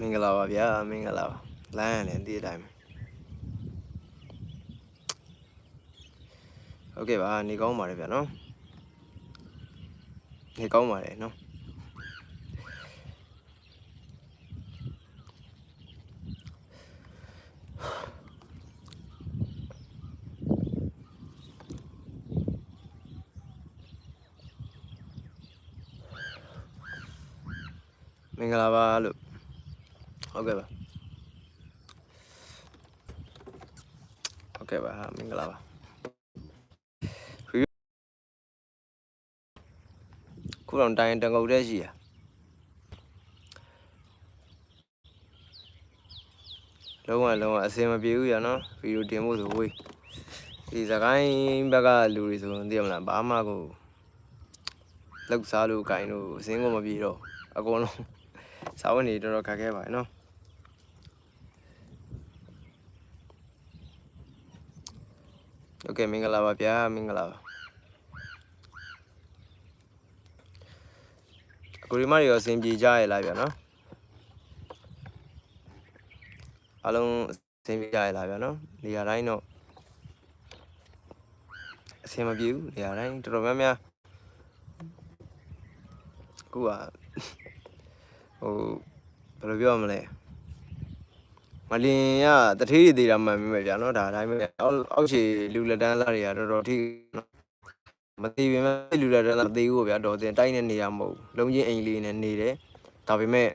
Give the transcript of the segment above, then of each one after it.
မင်္ဂလာပါဗျာမင်္ဂလာပါလမ်းရလည်းဒီအတိုင်းပဲဟုတ်ကဲ့ပါနေကောင်းပါတယ်ဗျာနော်နေကောင်းပါတယ်နော်မင်္ဂလာပါလို့ဟုတ်ကဲ့ပါဟုတ်ကဲ့ပါဟာမင်္ဂလာပါခု တော့တိုင်းတန်ကုန်တဲ့ရှိရလုံးဝလုံးဝအစင်မပြေဘူးရနော်ဗီဒီယိုတင်ဖို့ဆိုဝေးဒီစကိုင်းဘက်ကလူတွေဆိုရင်သိရမလားဘာမှကိုလောက်စားလို့ဂိုင်းလို့အစင်းကိုမပြေတော့အကုန်လုံးစာဝန်နေတော်တော်ခက်ခဲပါတယ်နော် โอเคမင်္ဂလာပါဗျာမင်္ဂလာပါ ကူဒီမတွေရောအဆင်ပြေကြရလားဗျာနော်အားလုံးအဆင်ပြေကြရလားဗျာနော်နေရာတိုင်းတော့အဆင်မပြေဘူးနေရာတိုင်းတော်တော်များများအခုကဟိုဘယ်လိုပြောရမလဲမလင်ကတထေးတွေသေးတာမှန်မိမယ်ဗျာနော်ဒါအတိုင်းပဲအောက်အောက်ခြေလူလက်တန်းလာတွေကတော်တော်ထိနော် မသေးပေမဲ့လူလက်တန်းလာမသေးဘူးဗျာတော်တင်တိုင်းနေနေရမဟုတ်ဘူးလုံးချင်းအိမ်လေးနဲ့နေတယ်ဒါပေမဲ့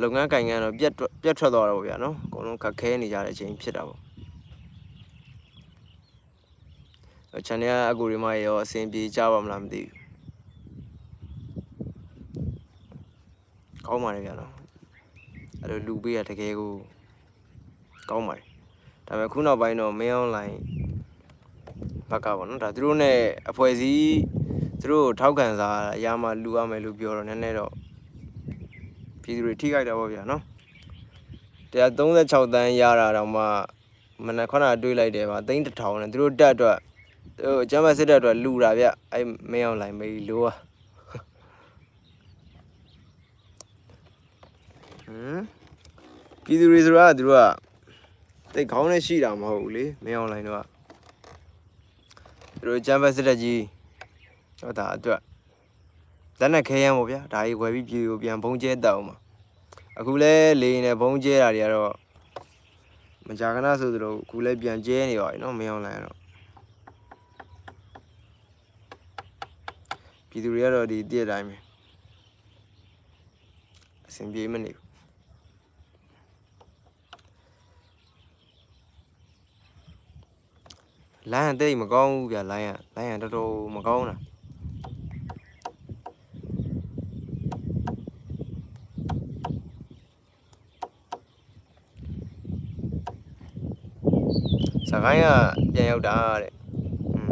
လုပ်ငန်းကင်ငန်းတော့ပြတ်ထွက်ပြတ်ထွက်သွားတော့ဗျာနော်အကုန်လုံးခက်ခဲနေကြတဲ့အချိန်ဖြစ်တာပေါ့အဲ့ channel ကအကူတွေမရောအဆင်ပြေကြပါမလားမသိဘူးကောင်းပါလေဗျာနော်အဲ့လိုလူပေးရတကယ်ကိုကောင်းပါတယ်ဒါပေမဲ့ခုနောက်ပိုင်းတော့မင်းအွန်လိုင်း ဘက်ကပေါ့နော်ဒါသူတို့ ਨੇ အဖွဲ့အစည်းသူတို့ကိုထောက်ခံစားအရာမှလူရမယ်လို့ပြောတော့နည်းနည်းတော့ပြည်သူတွေထိခိုက်တာပေါ့ဗျာနော်136တန်းရတာတော့မှမနက်ခဏတွေးလိုက်တယ်ပါသိန်းတစ်ထောင်နဲ့သူတို့တက်အတွက်သူတို့အကြမ်းဖက်စစ်တပ်အတွက်လူတာဗျအဲ့မင်းအွန်လိုင်းမေးလို့อ่ะဟမ် ပြည်သူတွေဆိုတာကသူတို့ကတိတ်ခေါင်းနဲ့ရှိတာမဟုတ်ဘူးလေမင်းအွန်လိုင်းတော့က သူတို့ဂျမ်ဘတ်စစ်တက်ကြီးဟောဒါအတွက်လက်နဲ့ခဲရမ်းပေါ့ဗျာဒါကြီးဝယ်ပြီးပြည်ကိုပြန်ဘုံကျဲတောက်အောင်ပါအခုလဲလေရင်နဲ့ဘုံကျဲတာတွေကတော့မကြာခဏဆိုသလိုအခုလဲပြန်ကျဲနေပါပြီနော်မင်းအောင်လိုင်းကတော့ပြည်သူတွေကတော့ဒီတည့်တိုင်းပဲအဆင်ပြေမနေဘူး လိုင်းကတိတ်မကောင်းဘူးဗျလိုင်းကလိုင်းကတော်တော်မကောင်းတာစကိုင်းကပြန်ရောက်တာတဲ့อืม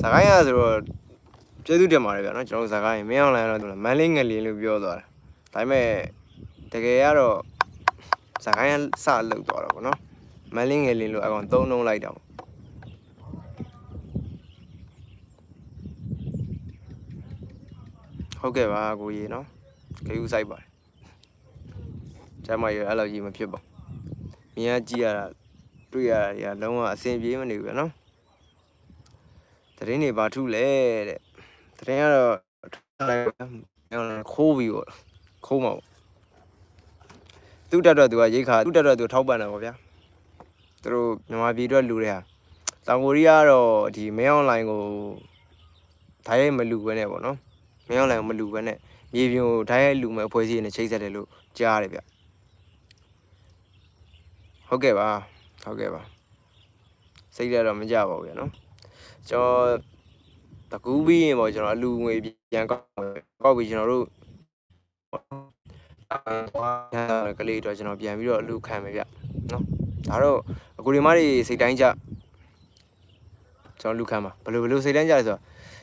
စကိုင်းကဆိုတော့ကျေးဇူးတင်ပါတယ်ဗျာနော်ကျွန်တော်တို့စကိုင်းမင်းအောင်လိုင်းတော့မန်လေးငလင်းလို့ပြောသွားတာဒါပေမဲ့တကယ်ကတော့စကိုင်းကစလောက်သွားတော့ဗောနော်မန်လေးငလင်းလို့အကောင်သုံးလုံးလိုက်တာ ဟုတ်ကဲ့ပါကိုကြီးနော်ခရူးဆိုင်ပါတယ်ကျမရအဲ့လိုကြီးမဖြစ်ပါဘူးမြင်ရကြည့်ရတာတွေ့ရတာတွေကလုံးဝအဆင်ပြေမနေဘူးဗျနော်တရင်နေဘာထုလဲတဲ့တရင်ကတော့ခိုးပြီးတော့ခိုးမှာပေါ့သူ့တက်တော့သူကရိတ်ခါသူ့တက်တော့သူထောက်ပံ့တယ်ပေါ့ဗျာသူတို့မြန်မာပြည်အတွက်လူတွေဟာတောင်ကိုရီးယားကတော့ဒီမဲအွန်လိုင်းကိုဓာတ်ရိုက်မလူဘဲနဲ့ပေါ့နော် မင်းအောင်လည်းမလူပဲနဲ့မြေပြင်ကိုဓာတ်ရိုက်လူမဲ့အဖွဲ့အစည်းနဲ့ချိတ်ဆက်တယ်လို့ကြားရတယ်ဗျဟုတ်ကဲ့ပါဟုတ်ကဲ့ပါစိတ်ရတော့မကြပါဘူးဗျနော်ကျွန်တော်တကူးပြီးရင်ပေါ့ကျွန်တော်အလူငွေပြန်ကောက်ကောက်ပြီးကျွန်တော်တို့အာကလေးတော့ကျွန်တော်ပြန်ပြီးတော့အလူခံမယ်ဗျနော်ဒါတော့အကူဒီမတွေစိတ်တိုင်းကြကျွန်တော်လူခံပါဘယ်လိုဘယ်လိုစိတ်တိုင်းကြလဲဆိုတော့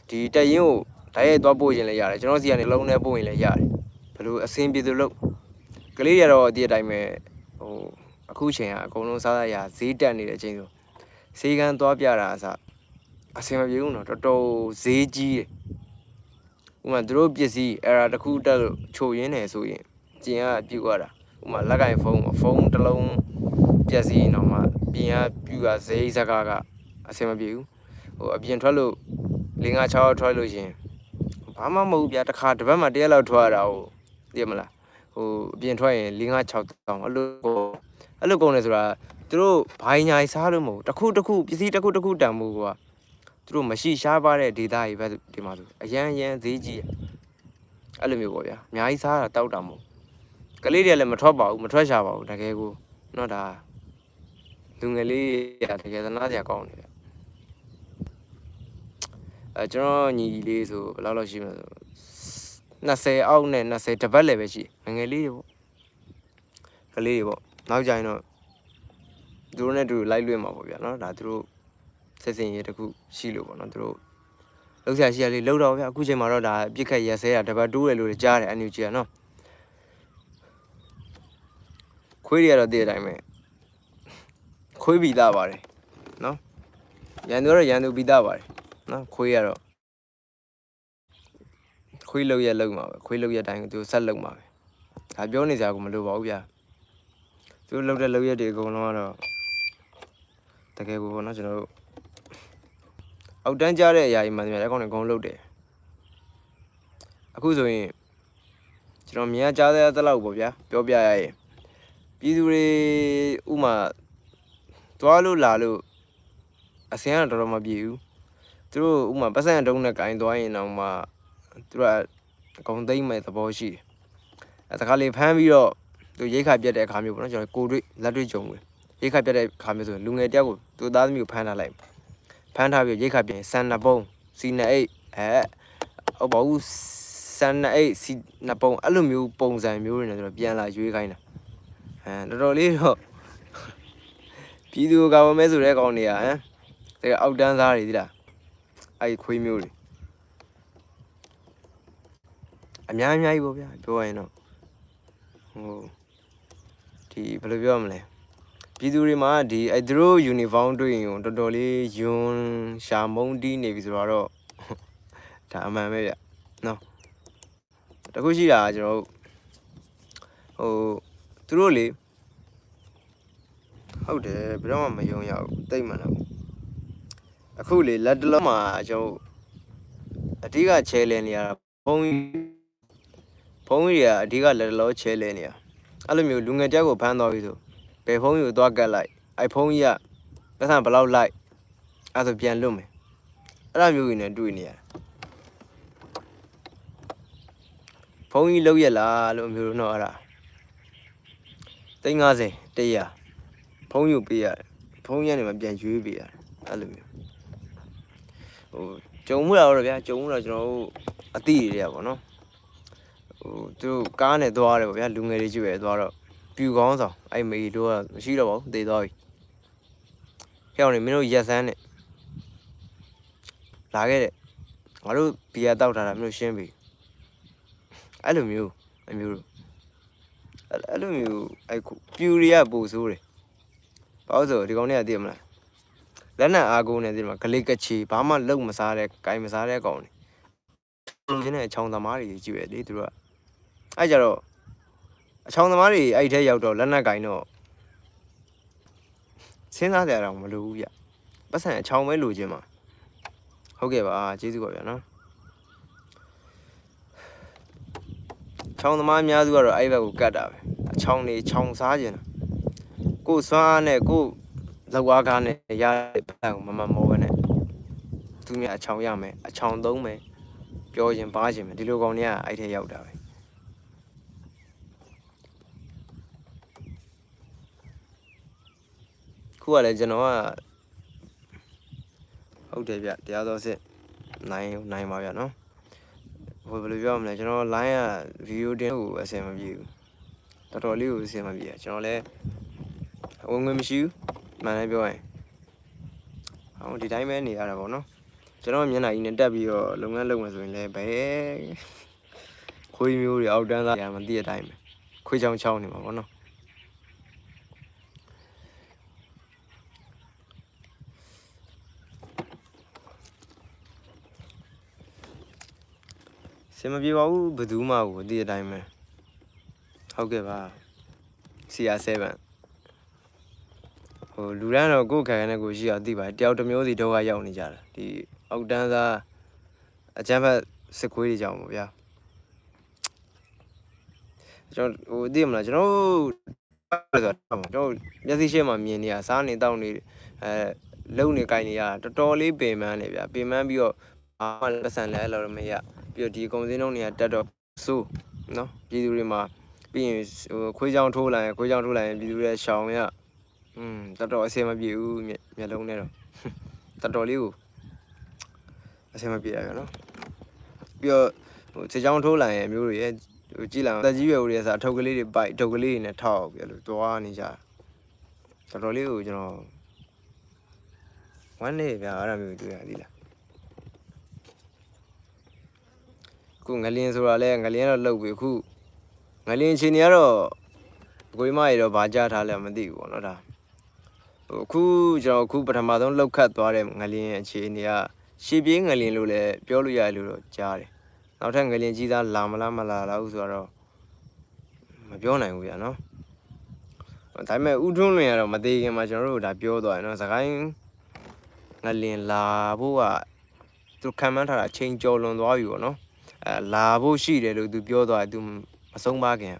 ဒီတက်ရင်ကို ဓာတ်ရိုက်သွားပို့ရင်လည်းရတယ်ကျွန်တော်စီကနေလုံးနဲ့ပို့ရင်လည်းရတယ်ဘယ်လိုအဆင်ပြေသလိုလုပ်ကလေးတွေကတော့ဒီအတိုင်းပဲဟိုအခုချိန်ကအကုန်လုံးစားရရဈေးတက်နေတဲ့အချိန်ဆိုဈေးကန်းသွားပြတာအစအဆင်မပြေဘူးနော်တော်တော်ဈေးကြီးတယ်ဥပမာသူတို့ပစ္စည်းအဲ့ဒါတစ်ခုတက်လို့ချိုရင်းနေဆိုရင်ကျင်ကပြူရတာဥမာလက်ကင်ဖုန်းဖုန်းတစ်လုံးပြက်စီရင်တော့မှပြင်ကပြူရဈေးစကားကအဆင်မပြေဘူးဟိုအပြင်ထွက်လို့၄၅6ရောက်ထွက်လို့ရှရင် ဘာမှမဟုတ်ဘူးဗျာတစ်ခါတစ်ပတ်မှတရက်လောက်ထွက်ရတာဟိုသိရမလားဟိုအပြင်ထွက်ရင်၄၅6တောင်းအဲ့လိုကိုအဲ့လိုကုန်နေဆိုတာသူတို့ဘိုင်းညာစားလို့မဟုတ်တစ်ခုတစ်ခုပစ္စည်းတစ်ခုတစ်ခုတန်မှုကွာသူတို့မရှိရှားပါတဲ့ဒေတာကြီးပဲဒီမှာဆိုအရန်အရန်ဈေးကြီးအဲ့လိုမျိုးပေါ့ဗျာအများကြီးစားတာတောက်တာမဟုတ်ကလေးတွေကလည်းမထွက်ပါဘူးမထွက်ရှာပါဘူးတကယ်ကိုတော့ဒါလူငယ်လေးရတကယ်သနာစရာကောင်းနေတယ် အဲကျွန်တော်ညီကြီးလေးဆိုဘယ်လောက်လောက်ရှိမလဲဆို20အောက်နဲ့20တပတ်လည်းပဲရှိငယ်ငယ်လေးတွေပေါ့ကလေးတွေပေါ့နောက်ကြရင်တော့သူတို့နဲ့တူလိုက်လွှင့်မှာပေါ့ဗျာနော်ဒါသူတို့ဆက်စင်ရေးတစ်ခုရှိလို့ပေါ့နော်သူတို့လောက်ဆရာရှိရလေးလောက်တော့ဗျအခုချိန်မှာတော့ဒါပြစ်ခတ်ရက်စဲတာတပတ်တိုးတယ်လို့ကြားတယ်အန်ယူဂျီကနော်ခွေးတွေကတော့တည့်တဲ့အတိုင်းပဲခွေးပြီးသားပါတယ်နော်ရန်သူကတော့ရန်သူပြီးသားပါတယ် နော်ခွေးကတော့ခွေးလောက်ရက်လောက်မှာပဲခွေးလောက်ရက်တိုင်းသူဆက်လောက်မှာပဲဒါပြောနေစရာကမလိုပါဘူးဗျသူလောက်တဲ့လောက်ရက်တွေအကုန်လုံးကတော့တကယ်ကိုပေါ့နော်ကျွန်တော်တို့အောက်တန်းကြတဲ့အရာကြီးမှန်တယ်ဗျာအကောင်တွေအကုန်လုတ်တယ်အခုဆိုရင်ကျွန်တော်မြင်ရကြားတဲ့တဲ့လောက်ပေါ့ဗျာပြောပြရရင်ပြည်သူတွေဥမာသွားလို့လာလို့အစင်ကတော့တော်တော်မပြေဘူး သူတို့ဥမာပတ်စံတုံးနဲ့ကင်သွားရင်တော့မှသူတို့ကအကုန်သိမ့်မဲ့သဘောရှိတယ်အဲတခါလေဖမ်းပြီးတော့သူရိတ်ခါပြတ်တဲ့အခါမျိုးပေါ့နော်ကျွန်တော်ကိုတွေ့လက်တွေ့ကြုံတယ်ရိတ်ခါပြတ်တဲ့အခါမျိုးဆိုရင်လူငယ်တယောက်ကိုသူသားသမီးကိုဖမ်းထားလိုက်ဖမ်းထားပြီးရိတ်ခါပြင်ဆန်နှစ်ပုံးစီနှစ်အိတ်အဲဟုတ်ပါဘူးဆန်နှစ်အိတ်စီနှစ်ပုံးအဲ့လိုမျိုးပုံစံမျိုးတွေနဲ့ဆိုတော့ပြန်လာရွေးခိုင်းတာအဲတော်တော်လေးတော့ပြည်သူကဝမဲဆိုတဲ့ကောင်တွေကဟမ်တကယ်အောက်တန်းသားတွေဒီလား အဲ့ဒီခွေးမျိုးတွေအများအများကြီးပေါ့ဗျာပြောရရင်တော့ဟိုဒီဘယ်လိုပြောရမလဲပြည်သူတွေမှာဒီအဲသူတို့ယူနီဖောင်းတွေ့ရင်တော်တော်လေးယွန်းရှာမုံတီးနေပြီဆိုတော့ဒါအမှန်ပဲဗျနော်တခုရှိတာကကျွန်တော်တို့ဟိုသူတို့လေဟုတ်တယ်ဘယ်တော့မှမယုံရဘူးတိတ်မှန်တော့ အခုလေလက်တလုံးမှာကျွန်တော်အဓိကချဲလဲနေရတာဘုံကြီးဘုံကြီးတွေကအဓိကလက်တလုံးချဲလဲနေရအဲ့လိုမျိုးလူငယ်တယောက်ကိုဖမ်းသွားပြီဆိုဘယ်ဖုန်းကြီးကိုသွားကတ်လိုက်အိုက်ဖုန်းကြီးကပတ်စံဘယ်လောက်လိုက်အဲ့ဒါဆိုပြန်လွတ်မယ်အဲ့ဒါမျိုးကြီးနဲ့တွေ့နေရတယ်ဖုန်းကြီးလောက်ရလားလို့မျိုးတော့အဲ့ဒါ350တရားဖုန်းယူပေးရတယ်ဖုန်းကြီးကနေမှပြန်ရွေးပေးရတယ်အဲ့လိုမျိုး ဟိုကြုံမှုတာတော့ဗျာကြုံမှုတော့ကျွန်တော်တို့အတိတွေရပါဘောနော်ဟိုသူတို့ကားနဲ့သွားတယ်ပေါ့ဗျာလူငယ်တွေကြည့်ရသွားတော့ပြူကောင်းဆောင်အဲ့မေတို့ကမရှိတော့ပါဘူးတေသွားပြီဟဲ့အောင်နေမင်းတို့ရက်စမ်းနဲ့လာခဲ့တဲ့ငါတို့ဘီယာတောက်ထားတာမင်းတို့ရှင်းပြီအဲ့လိုမျိုးအမျိုးတို့အဲ့အဲ့လိုမျိုးအဲ့ပြူတွေကပို့ဆိုးတယ်ဘာလို့ဆိုဒီကောင်တွေကသိရမလား လက်နက်အားကိုးနေသိတယ်မလားဂလိကချီဘာမှလုံမစားတဲ့ကိုင်မစားတဲ့ကောင်တွေလူချင်းတဲ့အချောင်းသမားတွေကြည့်ရလေသူတို့ကအဲ့ကြတော့အချောင်းသမားတွေအဲ့ထဲရောက်တော့လက်နက်ကင်တော့စဉ်းစားကြရအောင်မလိုဘူးဗျပတ်စံအချောင်းပဲလိုချင်မှာဟုတ်ကဲ့ပါကျေးဇူးပါဗျာနော်ချောင်းသမားအများစုကတော့အဲ့ဘက်ကိုကတ်တာပဲအချောင်းနေချောင်းစားကျင်တာကိုယ်စွမ်းအားနဲ့ကိုယ် လောက်အားကားနဲ့ရတဲ့ဘက်ကိုမမမောပဲနဲ့သူများအချောင်းရမယ်အချောင်းသုံးမယ်ပြောရင်ပါခြင်းမယ်ဒီလိုကောင်တွေကအဲ့ထဲရောက်တာပဲခုကလည်းကျွန်တော်ကဟုတ်တယ်ဗျတရားတော်စစ်နိုင်နိုင်ပါဗျနော်ဟိုဘယ်လိုပြောမလဲကျွန်တော် line က video တင်ကိုအဆင်မပြေဘူးတော်တော်လေးကိုအဆင်မပြေရကျွန်တော်လည်းဝင်ငွေမရှိဘူး မှန်တယ်ပြောရင်ဟောဒီတိုင်းပဲနေရတာပေါ့နော်ကျွန်တော်မျက်နှာကြီးနဲ့တက်ပြီးတော့လုပ်ငန်းလုပ်မယ်ဆိုရင်လည်းဘယ်ခွေးမျိုးတွေအောက်တန်းသားရမသိတဲ့အတိုင်းပဲခွေးချောင်းချောင်းနေမှာပေါ့နော်စင်မပြေပါဘူးဘယ်သူမှကိုအတိအတိုင်းပဲဟုတ်ကဲ့ပါစီယာ7ဟို လူရန်တော့ကိုယ်ခံရတဲ့ကိုရှိအောင်သိပါတယ်တယောက်တစ်မျိုးစီဒုက္ခရောက်နေကြတာဒီအောက်တန်းသားအချမ်းဖတ်စစ်ခွေးတွေကြောင့်ပေါ့ဗျာကျွန်တော်ဟိုသိမလားကျွန်တော်ဆိုတော့ကျွန်တော်မျက်စိရှေ့မှာမြင်နေရစားနေတောက်နေအဲလုံနေကြိုင်နေရတော်တော်လေးပင်ပန်းနေဗျာပင်ပန်းပြီးတော့ဘာမှလက်ဆန်လဲအဲ့လိုတော့မရပြီးတော့ဒီကုံစင်းလုံးတွေကတက်တော့စိုးနော်ပြည်သူတွေမှာပြီးရင်ဟိုခွေးချောင်းထိုးလိုက်ရင်ခွေးချောင်းထိုးလိုက်ရင်ပြည်သူတွေရှောင်ရ อืมတော်တော်အဆင်မပြေဘူးမျက်မျက်လုံးနဲ့တော့တော်တော်လေးကိုအဆင်မပြေရပြန်နော်ပြီးတော့ဟိုခြေချောင်းထိုးလိုက်ရင်မျိုးတွေရဲ့ဟိုကြည့်လိုက်အောင်တက်ကြီးရွယ်ဦးတွေဆိုအထုပ်ကလေးတွေပိုက်အထုပ်ကလေးတွေနဲ့ထောက်ပြီးလို့တွားနေကြတော်တော်လေးကိုကျွန်တော်ဝမ်းနေဗျာအဲ့ဒါမျိုးတွေ့ရသေးလားခုငလင်းဆိုတာလဲငလင်းတော့လှုပ်ပြီခုငလင်းချင်းနေကတော့ကိုကြီးမရေတော့ဗာကြားထားလဲမသိဘူးပေါ့နော်ဒါဟို အခုကျွန်တော်အခုပထမဆုံးလောက်ခတ်သွားတဲ့ငလင်းအခြေအနေကရှေ့ပြေးငလင်းလို့လည်းပြောလို့ရတယ်လို့တော့ကြားတယ်နောက်ထပ်ငလင်းကြီးသားလာမလားမလာလားဟုဆိုတော့မပြောနိုင်ဘူးဗျာနော်ဒါပေမဲ့ဥထွန်းလွင်ကတော့မသေးခင်မှာကျွန်တော်တို့ဒါပြောသွားတယ်နော်စကိုင်းငလင်းလာဖို့ကသူခံမှန်းထားတာချိန်ကျော်လွန်သွားပြီပေါ့နော်အဲလာဖို့ရှိတယ်လို့သူပြောသွားတယ်သူမဆုံးပါခင်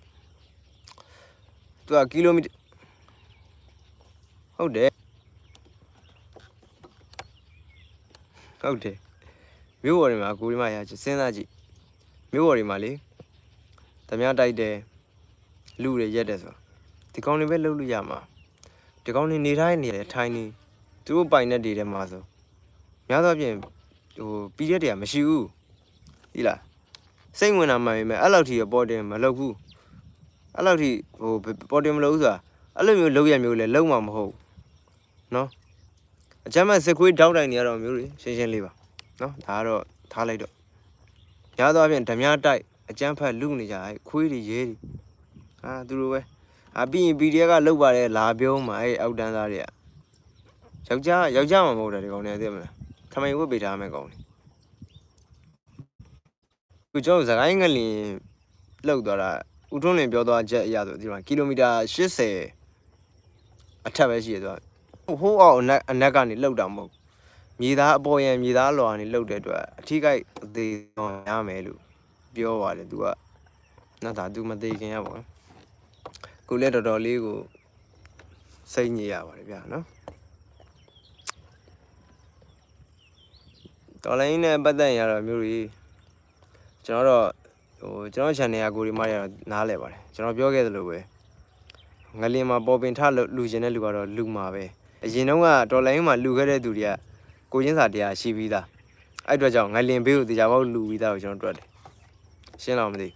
သူကကီလိုမီတာ ဟုတ်တယ်ဟုတ်တယ်မြို့ပေါ်တွေမှာကိုရီမရချစဉ်းစားကြည့်မြို့ပေါ်တွေမှာလေဓမြတိုက်တယ်လူတွေရက်တယ်ဆိုဒီကောင်းတွေပဲလှုပ်လို့ရမှာဒီကောင်းတွေနေတိုင်းနေတယ်ထိုင်းနေသူတို့ပိုင်တဲ့တွေထဲမှာဆိုများသောအားဖြင့်ဟိုပြီးရက်တွေကမရှိဘူးဒီလားစိတ်ဝင်တာမှန်ပေမဲ့အဲ့လောက်ထိပေါ်တင်မလုပ်ဘူးအဲ့လောက်ထိဟိုပေါ်တင်မလုပ်ဘူးဆိုတာအဲ့လိုမျိုးလုပ်ရမျိုးလဲလုံးမှာမဟုတ် နော်အချမ်းမဲ့စစ်ခွေးတောက်တိုင်နေရတော့မျိုးတွေရှင်းရှင်းလေးပါနော်ဒါကတော့ထားလိုက်တော့ညာတော့အပြင်ဓမြတိုက်အချမ်းဖက်လူနေကြအဲ့ခွေးတွေရဲတွေအာသူတို့ပဲအပြီးရင် PDF ကလုတ်ပါတယ်လာပြောမှာအဲ့အောက်တန်းသားတွေကယောက်ျားယောက်ျားမှမဟုတ်တယ်ဒီကောင်တွေသိမလားထမိန်ဝတ်ပေးထားမယ်ကောင်တွေခုကျွန်တော်စကိုင်းငလင်လောက်သွားတာဦးထွန်းလင်ပြောသွားချက်အရဆိုဒီမှာကီလိုမီတာ80အထက်ပဲရှိရသွား ဟိုးအောင်အနက်အနက်ကနေလောက်တာမဟုတ်မြေသားအပေါ်ရန်မြေသားလော်ကနေလောက်တဲ့အတွက်အထိကိုက်အသေးဆုံးရမယ်လို့ပြောပါတယ်သူကနော်ဒါသူမသေးခင်ရပါဘူးကိုလည်းတော်တော်လေးကိုစိတ်ညစ်ရပါတယ်ဗျာနော်တော်လိုင်းနဲ့ပတ်သက်ရင်ရတော့မျိုးကြီးကျွန်တော်တော့ဟိုကျွန်တော် channel ကကိုဒီမရတော့နားလဲပါတယ်ကျွန်တော်ပြောခဲ့သလိုပဲငလင်မှာပေါ်ပင်ထလူလူကျင်တဲ့လူကတော့လူမှာပဲ အရင်တုန်းကတော်လိုင်းမှာလူခဲ့တဲ့သူတွေကကိုချင်းစာတရားရှိပြီးသားအဲ့အတွက်ကြောင့်ငလင်ဘေးကိုတရားပေါက်လူပြီးသားကိုကျွန်တော်တွက်တယ်ရှင်းတော့မသိ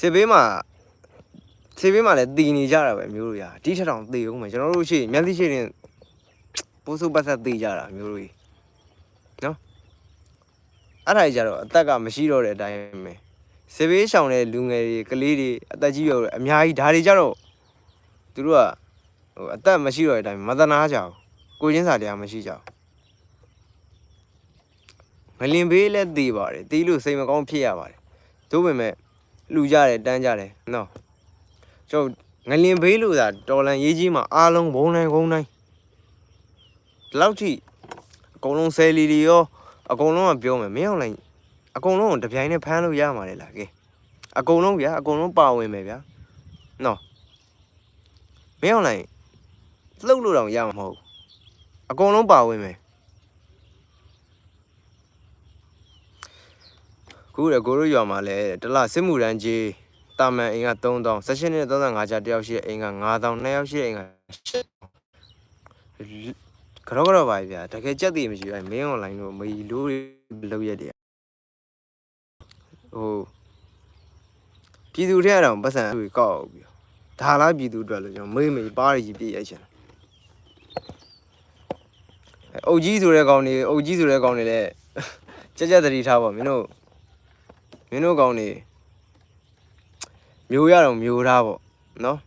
စစ်ဘေးမှာစစ်ဘေးမှာလည်းတည်နေကြတာပဲမျိုးတို့ရာတိထထောင်တည်အောင်မယ်ကျွန်တော်တို့ရှိမျက်စိရှိရင်ပိုးစုပတ်သက်တည်ကြတာမျိုးတို့ကြီးအဲ့ဒါကြီးကြတော့အသက်ကမရှိတော့တဲ့အတိုင်းပဲစေဘေးရှောင်တဲ့လူငယ်တွေကလေးတွေအသက်ကြီးရောအများကြီးဒါတွေကြတော့သူတို့က ဟိုအသက်မရှိတော့တဲ့အတိုင်းမသနာကြဘူးကိုချင်းစာတရားမရှိကြဘူးငလင်ဘေးလည်းတည်ပါတယ်တည်လို့စိတ်မကောင်းဖြစ်ရပါတယ်သို့ပေမဲ့လူကြတယ်တန်းကြတယ်နော်ကျွန်တော်ငလင်ဘေးလို့သာတော်လန်ရေးကြီးမှာအားလုံးဘုံတိုင်းဘုံတိုင်းဒီလောက်ထိအကုန်လုံးဆယ်လီလီရောအကုန်လုံးကပြောမယ်မင်းအောင်လိုက်အကုန်လုံးကိုတပြိုင်နဲ့ဖမ်းလို့ရမှာလေလားကဲအကုန်လုံးဗျာအကုန်လုံးပါဝင်မယ်ဗျာနော်မင်းအောင်လိုက် လှုပ်လို့တော့ရမှာမဟုတ်ဘူးအကုန်လုံးပါဝင်မယ်ခုရကိုတို့ရွာမှာလဲတလစစ်မှုရန်ကြီးတာမန်အိမ်က3000 16နဲ့35ကျတယောက်ရှိတဲ့အိမ်က9000နှစ်ယောက်ရှိတဲ့အိမ်ကကတော့ကတော့ပါဗျာတကယ်ကြက်တည်မရှိဘူးအဲမင်းအွန်လိုင်းတို့မီလိုတွေလောက်ရက်တယ်ဟိုပြည်သူထဲကတော့ပတ်စံတွေကောက်ပြီးဒါလားပြည်သူအတွက်လို့ကျွန်တော်မေးမေးပါးရကြီးပြည့်ရိုက်ချင်တယ် အုတ်ကြီးဆိုတဲ့ကောင်တွေအုတ်ကြီးဆိုတဲ့ကောင်တွေလည်းကြက်ကြက်တတိထားပါမင်းတို့မင်းတို့ကောင်တွေမျိုးရတော့မျိုးထားပေါ့နော်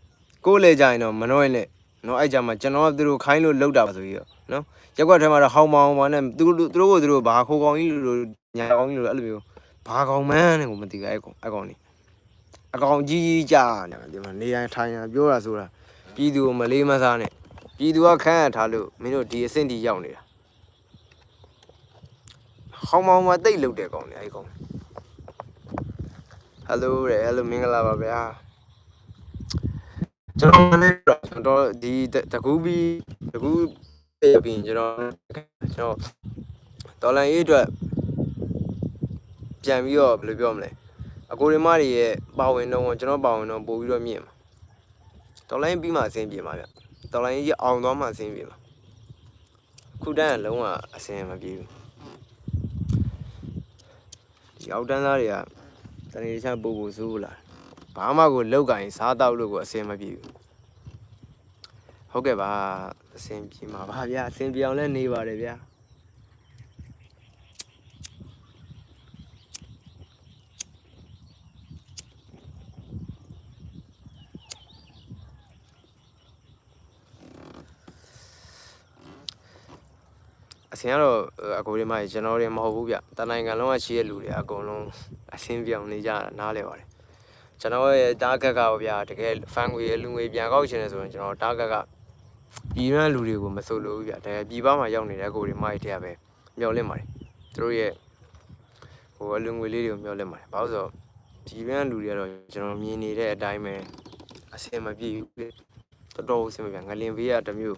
ကိုယ်လေကြရင်တော့မနှောရင်လည်းနော်အဲ့ကြမှာကျွန်တော်ကသူတို့ခိုင်းလို့လောက်တာပါဆိုပြီးတော့နော်ရက်ကွက်ထဲမှာတော့ဟောင်းမောင်းမောင်းနဲ့သူတို့သူတို့ကိုသူတို့ဘာခိုးကောင်ကြီးလို့ညာကောင်ကြီးလို့အဲ့လိုမျိုးဘာကောင်မန်းနဲ့ကိုမသိဘူးအဲ့ကောင်အဲ့ကောင်နေအကောင်ကြီးကြီးကြာနေတယ်ဒီမှာနေတိုင်းထိုင်တာပြောတာဆိုတာပြည်သူကိုမလေးမစားနဲ့ ပြည်သူကခန့်ရထားလို့မင်းတို့ဒီအဆင့်ဒီရောက်နေတာဟောင်းမောင်မတိတ်လုတ်တယ်ကောင်လေအဲ့ကောင်ဟယ်လိုရဲဟယ်လိုမင်္ဂလာပါဗျာကျွန်တော်လည်းကျွန်တော်ဒီတကူပြီးတကူပြပြီးကျွန်တော်ကျွန်တော်ဒေါ်လာရေးအတွက်ပြန်ပြီးတော့ဘယ်လိုပြောမလဲအကိုရီမတွေရဲ့ပါဝင်တော့ကျွန်တော်ပါဝင်တော့ပို့ပြီးတော့မြင့်မှာတော်လိုင်းပြီးမှအဆင်ပြေမှာဗျ တော်လိုင်းကြီးအောင်သွားမှအဆင်ပြေမှာခုတန်းကလုံးဝအဆင်မပြေဘူးဒီအောက်တန်းသားတွေကတနေ့ချပို့ဖို့စိုးလာဘာမှကိုလောက်ကင်စားတော့လို့ကိုအဆင်မပြေဘူးဟုတ်ကဲ့ပါအဆင်ပြေမှာပါဗျာအဆင်ပြေအောင်လဲနေပါတယ်ဗျာ အစင်ကတော့အကိုတွေမကြီးကျွန်တော်တွေမဟုတ်ဘူးဗျတနိုင်ငံလုံးကရှိတဲ့လူတွေအကုန်လုံးအစင်ပြောင်းနေကြတာနားလဲပါတယ်ကျွန်တော်ရဲ့တားကက်ကဗျာတကယ်ဖန်ငွေလူငွေပြန်ကောက်ချင်တယ်ဆိုရင်ကျွန်တော်တားကက်ကပြည်ရန်လူတွေကိုမဆိုလို့ဘူးဗျတကယ်ပြည်ပမှာရောက်နေတဲ့အကိုတွေမကြီးတရားပဲမျောလင့်ပါတယ်သူတို့ရဲ့ဟိုအလူငွေလေးတွေကိုမျောလင့်ပါတယ်ဘာလို့ဆိုတော့ပြည်ရန်လူတွေကတော့ကျွန်တော်မြင်နေတဲ့အတိုင်းပဲအစင်မပြေဘူးတော်တော်အစင်မပြေငလင်ဘေးကတစ်မျိုး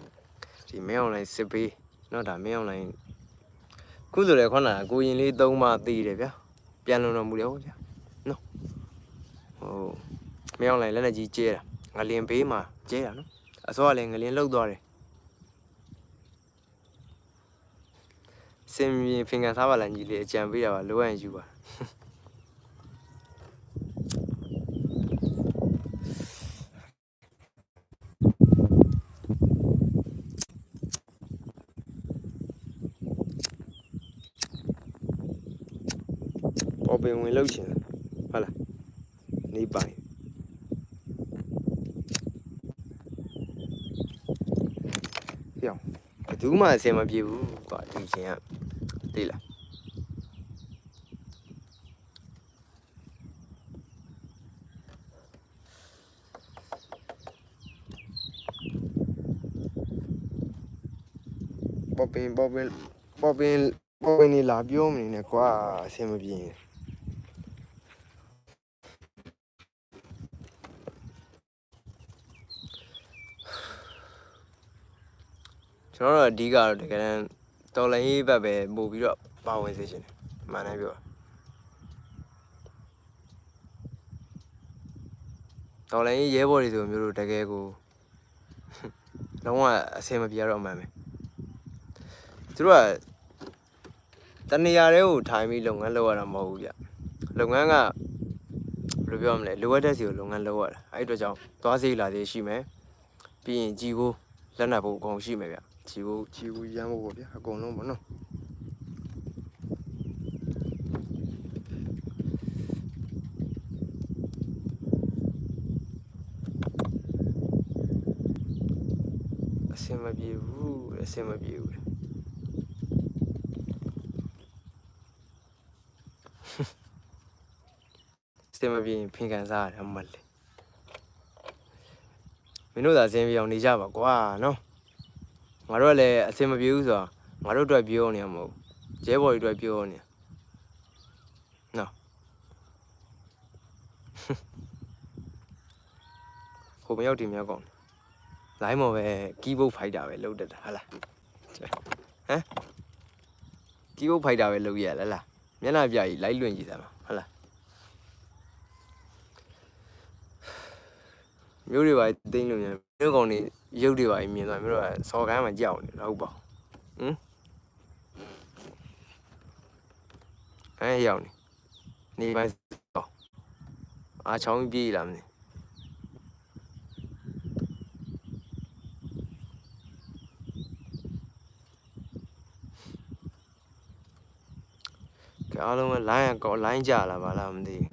ဒီမဲအွန်လိုင်းစစ်ဘေး နော်ဒါမင်းအွန်လိုင်းခုဆိုလေခုနကကိုရင်လေးသုံးမှတည်တယ်ဗျာပြန်လုံတော်မူတယ်ဟုတ်ဗျာနော်ဟိုမင်းအွန်လိုင်းလက်လက်ကြီးကျဲတာငလင်ဘေးမှာကျဲတာနော်အစောကလည်းငလင်လှုပ်သွားတယ်စင်မြင်ဖင်ကန်သားပါလန်ကြီးလေးအကြံပေးတာပါလိုအပ်ရင်ယူပါပေါ်ပင်ဝင် လှုပ်ရှင်ဟုတ်လားနေပိုင်ပြောင်းဘယ်သူမှအဆင်မပြေဘူးကွာဒီချင်းကသိလားပေါ်ပင်ပေါ်ပင်ပေါ်ပင်ပေါ်ပင်နေလာပြောမနေနဲ့ကွာအဆင်မပြေရင် ကျွန်တော်တို့အဓိကတော့တကယ်တမ်းတော်လိုင်းရေးဘက်ပဲပို့ပြီးတော့ပါဝင်စေချင်တယ်အမှန်တမ်းပြောတာတော်လိုင်းရေးရဲဘော်တွေဆိုမျိုးတို့တကယ်ကိုလုံးဝအဆင်မပြေတော့အမှန်ပဲသူတို့ကတနေရာတွေကိုထိုင်ပြီးလုပ်ငန်းလုပ်ရတာမဟုတ်ဘူးဗျလုပ်ငန်းကဘယ်လိုပြောမလဲလိုအပ်တဲ့စီကိုလုပ်ငန်းလုပ်ရတာအဲ့ဒီအတွက်ကြောင့်သွားစေးလာစေးရှိမယ်ပြီးရင်ជីကိုလက်နက်ဖို့အကုန်ရှိမယ်ဗျ ချီကိုချီကိုရမ်းဖို့ပေါ့ဗျာအကုန်လုံးပေါ့နော်အဆင်မပြေဘူးအဆင်မပြေဘူးအဆင်မပြေရင်ဖင်ကန်စားရတယ်အမလေးမင်းတို့သာအဆင်ပြေအောင်နေကြပါကွာနော် ငါတို့ကလည်းအဆင်မပြေဘူးဆိုတာငါတို့အတွက်ပြောနေရမဟုတ်ဘူးရဲဘော်တွေအတွက်ပြောနေနော်ဟိုမရောက်ဒီမြောက်ကောင်လိုင်းမော်ပဲကီးဘုတ်ဖိုက်တာပဲလုပ်တတ်တာဟာလားဟမ်ကီးဘုတ်ဖိုက်တာပဲလုပ်ရလားလားမျက်နှာပြကြီးလိုက်လွင့်ကြည့်စမ်းပါဟာလားမျိုးတွေပါတင်းလို့မြန်မျိုးကောင်တွေ ရုပ်တွေပါမြင်သွားမျိုးတော့စော်ကမ်းမှာကြောက်နေတော့ဟုတ်ပါဟမ်အဲရောက်နေနေပါတော့အားချောင်းပြေးလာမင်းကဲအားလုံးကလိုင်းကောလိုင်းကြလာပါလားမသိဘူး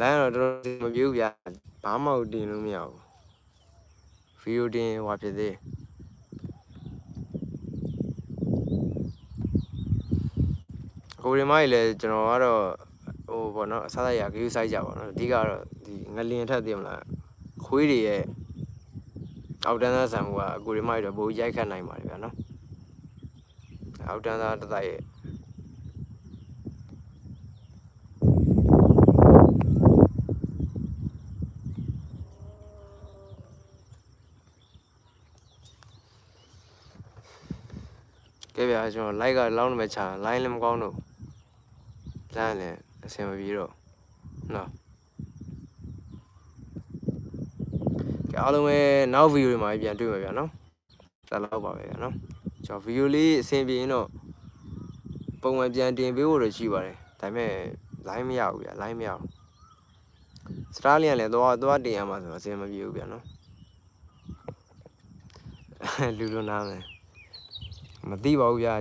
လိုင်းတော့တော်တော်မပြေဘူးဗျာ ဘာမှမတင်လို့မရဘူးဗီဒီယိုတင်ဟွာဖြစ်သေးအကိုရီမကြီးလည်းကျွန်တော်ကတော့ဟဟိုပေါ့နော်အစားအစာရဂရုစိုက်ကြပါတော့အဓိကတော့ဒီငလင်ထက်သိမလားခွေးတွေရဲ့အောက်တန်းသားဆံမှုကအကိုရီမိုက်တော့ပိုရိုက်ခတ်နိုင်ပါတယ်ဗျာနော်အောက်တန်းသားတစ်တိုက်ရဲ့ ကဲဗျာကျွန်တော် like ကလောင်းနေမဲ့ချာ line လည်းမကောင်းတော့လမ်းလည်းအဆင်မပြေတော့နော်ကဲအားလုံးပဲနောက်ဗီဒီယိုတွေမှာပြန်တွေ့မှာဗျာနော်ဒါတော့ပါပဲဗျာနော်ကျွန်တော်ဗီဒီယိုလေးအဆင်ပြေရင်တော့ပုံမှန်ပြန်တင်ပေးဖို့တော့ရှိပါတယ်ဒါပေမဲ့ line မရဘူးဗျာ line မရဘူးစတားလီကလည်းတော့တော့တင်ရမှာဆိုတော့အဆင်မပြေဘူးဗျာနော်လူလူနာမယ် မသိပါဘူးဗျာ